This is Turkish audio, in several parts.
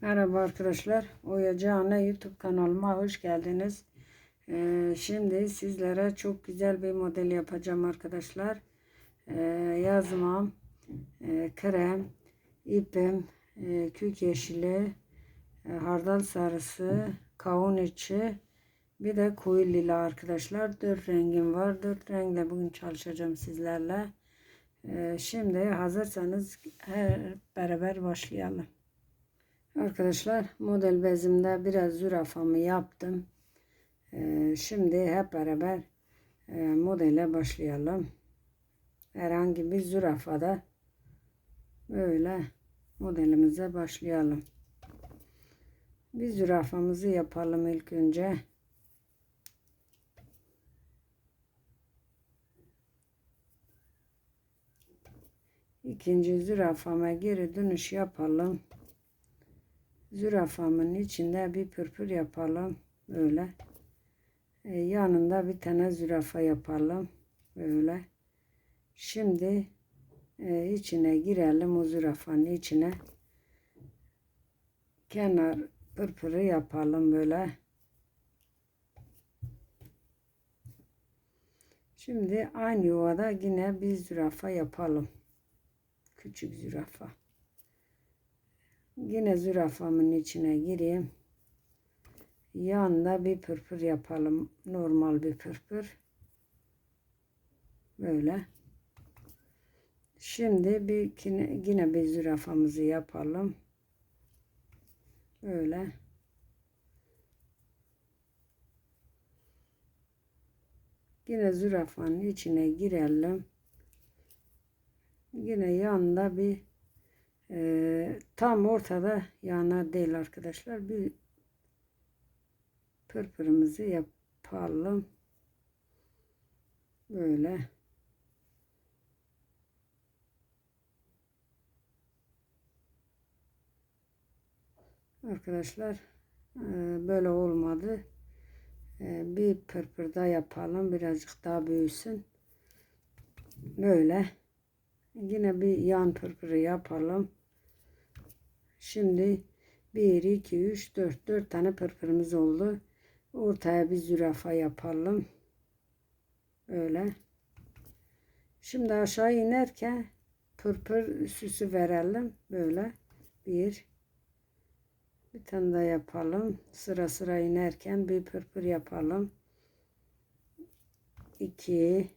Merhaba arkadaşlar. Oya Can'a YouTube kanalıma hoş geldiniz. Ee, şimdi sizlere çok güzel bir model yapacağım arkadaşlar. Ee, yazmam, e, krem, ipim, e, kük yeşili, e, hardal sarısı, kavun içi, bir de koyu lila arkadaşlar. Dört rengim var. Dört renkle bugün çalışacağım sizlerle. Ee, şimdi hazırsanız hep beraber başlayalım. Arkadaşlar model bezimde biraz zürafamı yaptım. Ee, şimdi hep beraber e, modele başlayalım. Herhangi bir zürafada böyle modelimize başlayalım. Bir zürafamızı yapalım ilk önce. İkinci zürafama geri dönüş yapalım zürafamın içinde bir pırpır yapalım böyle. Ee, yanında bir tane zürafa yapalım böyle. Şimdi e, içine girelim o zürafanın içine. Kenar pırpırı yapalım böyle. Şimdi aynı yuvada yine bir zürafa yapalım. Küçük zürafa Yine zürafamın içine gireyim. Yanında bir pırpır yapalım. Normal bir pırpır. Böyle. Şimdi bir yine bir zürafamızı yapalım. Böyle. Yine zürafanın içine girelim. Yine yanında bir ee, tam ortada yana değil arkadaşlar. Bir pırpırımızı yapalım. Böyle. Arkadaşlar e, böyle olmadı. E, bir pırpır daha yapalım. Birazcık daha büyüsün. Böyle. Yine bir yan pırpırı yapalım. Şimdi 1, 2, 3, 4. 4 tane pırpırımız oldu. Ortaya bir zürafa yapalım. Öyle. Şimdi aşağı inerken pırpır süsü verelim. Böyle. Bir. Bir tane daha yapalım. Sıra sıra inerken bir pırpır yapalım. 2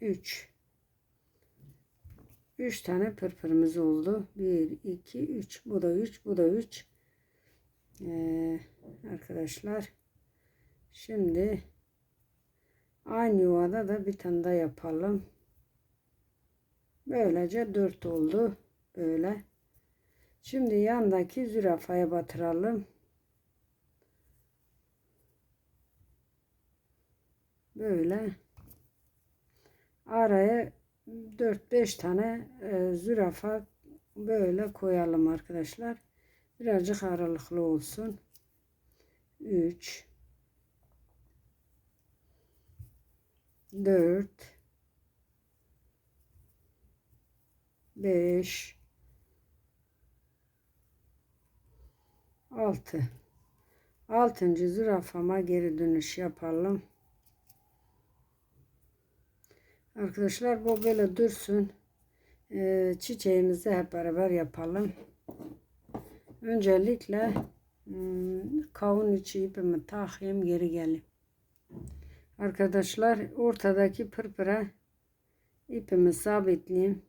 3 3 tane pırpırımız oldu. 1, 2, 3. Bu da 3. Bu da 3. Ee, arkadaşlar. Şimdi aynı yuvada da bir tane daha yapalım. Böylece 4 oldu. Böyle. Şimdi yandaki zürafaya batıralım. Böyle. Araya 4-5 tane e, zürafa böyle koyalım arkadaşlar. Birazcık aralıklı olsun. 3 4 5 6 altıncı zürafama geri dönüş yapalım. Arkadaşlar bu böyle dursun. Ee, çiçeğimizi hep beraber yapalım. Öncelikle hmm, kavun içi ipimi takayım geri geleyim. Arkadaşlar ortadaki pırpıra ipimi sabitleyeyim.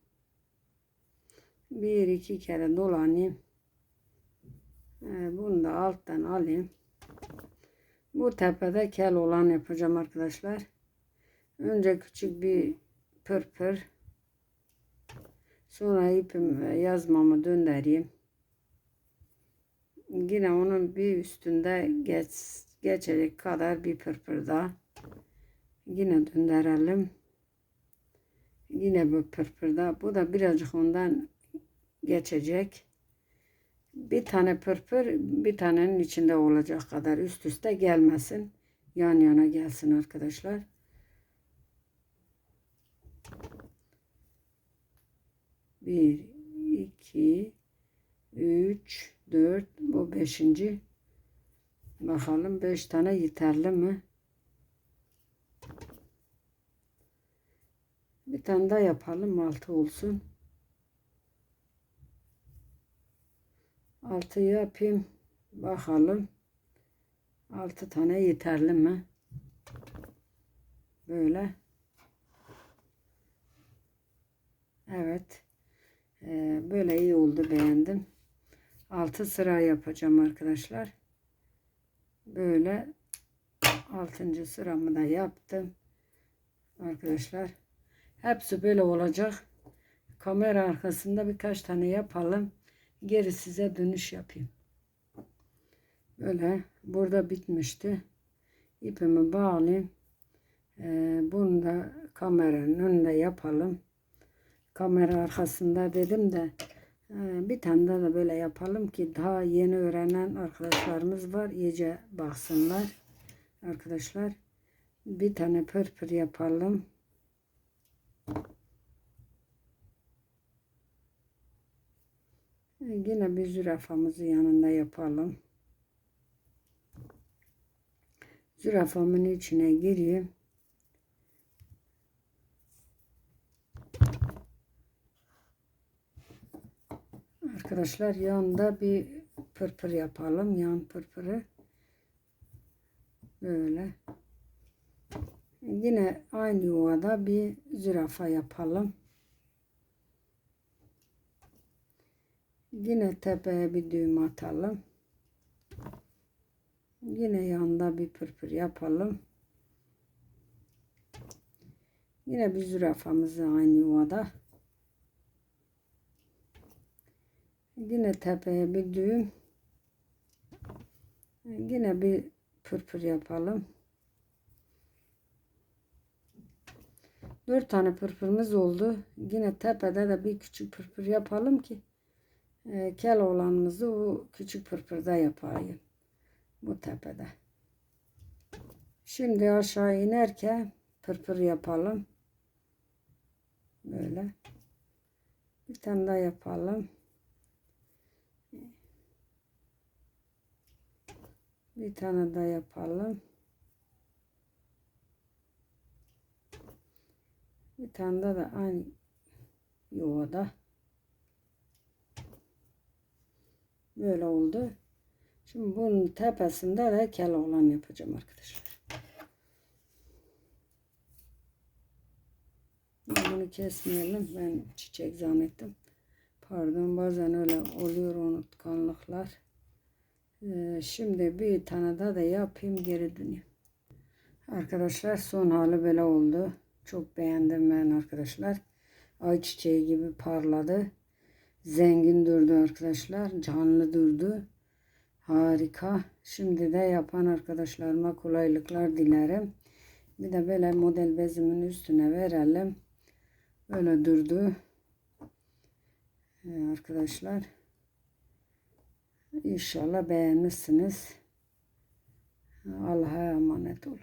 Bir iki kere dolanayım. Ee, bunu da alttan alayım. Bu tepede kel olan yapacağım arkadaşlar. Önce küçük bir pırpır. Sonra ipim yazmamı döndüreyim. Yine onun bir üstünde geç, geçecek kadar bir pırpır daha. Yine döndürelim. Yine bu pırpırda. Bu da birazcık ondan geçecek. Bir tane pırpır bir tanenin içinde olacak kadar üst üste gelmesin. Yan yana gelsin arkadaşlar. Bir, iki, 3, 4, bu beşinci. Bakalım 5 tane yeterli mi? Bir tane daha yapalım 6 olsun. 6 yapayım. Bakalım. 6 tane yeterli mi? Böyle. Evet. Ee, böyle iyi oldu beğendim. 6 sıra yapacağım arkadaşlar. Böyle 6. sıramı da yaptım. Arkadaşlar. Hepsi böyle olacak. Kamera arkasında birkaç tane yapalım. Geri size dönüş yapayım. Böyle burada bitmişti. İpimi bağlayayım. Ee, bunu da kameranın önünde yapalım. Kamera arkasında dedim de e, bir tane daha da böyle yapalım ki daha yeni öğrenen arkadaşlarımız var. iyice baksınlar. Arkadaşlar bir tane pırpır yapalım. Yine bir zürafamızı yanında yapalım. Zürafamın içine gireyim. Arkadaşlar yanında bir pırpır yapalım. Yan pırpırı. Böyle. Yine aynı yuvada bir zürafa yapalım. Yine tepeye bir düğüm atalım. Yine yanında bir pırpır yapalım. Yine bir zürafamızı aynı yuvada. Yine tepeye bir düğüm. Yine bir pırpır yapalım. Dört tane pırpırımız oldu. Yine tepede de bir küçük pırpır yapalım ki e, kel olanımızı o küçük pırpırda yapayım. Bu tepede. Şimdi aşağı inerken pırpır yapalım. Böyle. Bir tane daha yapalım. Bir tane daha yapalım. Bir tane daha da aynı yuvada. Böyle oldu. Şimdi bunun tepesinde de kel olan yapacağım arkadaşlar. Bunu kesmeyelim. Ben çiçek zannettim. Pardon bazen öyle oluyor unutkanlıklar. Ee, şimdi bir tane daha da yapayım geri döneyim. Arkadaşlar son hali böyle oldu. Çok beğendim ben arkadaşlar. Ay çiçeği gibi parladı. Zengin durdu arkadaşlar. Canlı durdu. Harika. Şimdi de yapan arkadaşlarıma kolaylıklar dilerim. Bir de böyle model bezimin üstüne verelim. Böyle durdu. Ee, arkadaşlar. İnşallah beğenmişsiniz. Allah'a emanet olun.